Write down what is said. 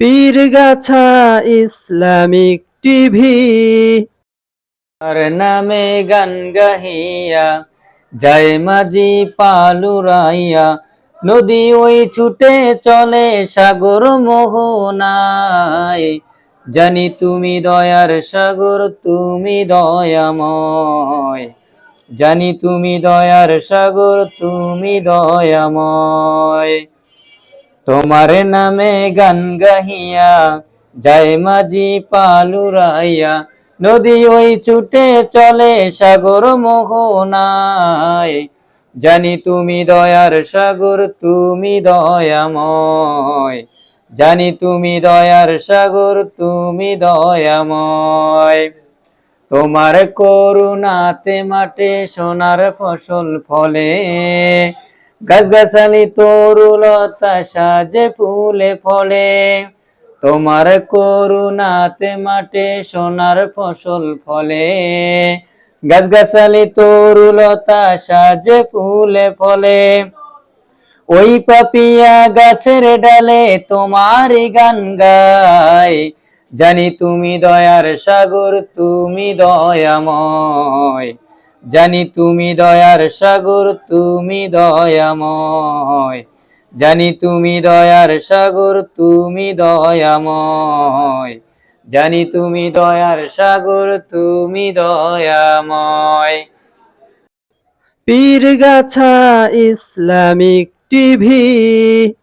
Pirgachha Islamic TV. আর নামে গান গাহিয়া, যায় মাঝি পালুরাইয়া নদী ওই ছুটে চলে সাগর মোহনায়। জানি তুমি দয়ার সাগর, তুমি দয়াময়। জানি তুমি দয়ার সাগর, তুমি দয়াময়। তোমার নামে গান গাহিয়া যায় মাঝি পালুরাইয়া নদী ওই ছুটে চলে সাগর মোহনায়। জানি তুমি দয়ার সাগর, তুমি দয়াময়। জানি তুমি দয়ার সাগর, তুমি দয়াময়। তোমার করুণাতে মাঠে সোনার ফসল ফলে। গাছগাছালি তরুলতা সাজে ফুলে ফলে। তোমার করুণাতে মাঠে সোনার ফসল ফলে। গাছ গাছগাছালি তরুলতা সাজে ফুলে ফলে। ওই পাপিয়া গাছের ডালে তোমার গান গায়। জানি তুমি দয়ার সাগর, তুমি দয়াময়। জানি তুমি দয়ার সাগর, তুমি দয়াময়। জানি তুমি দয়ার সাগর, তুমি দয়াময়। জানি তুমি দয়ার সাগর, তুমি দয়াময়। Pirgachha Islamic TV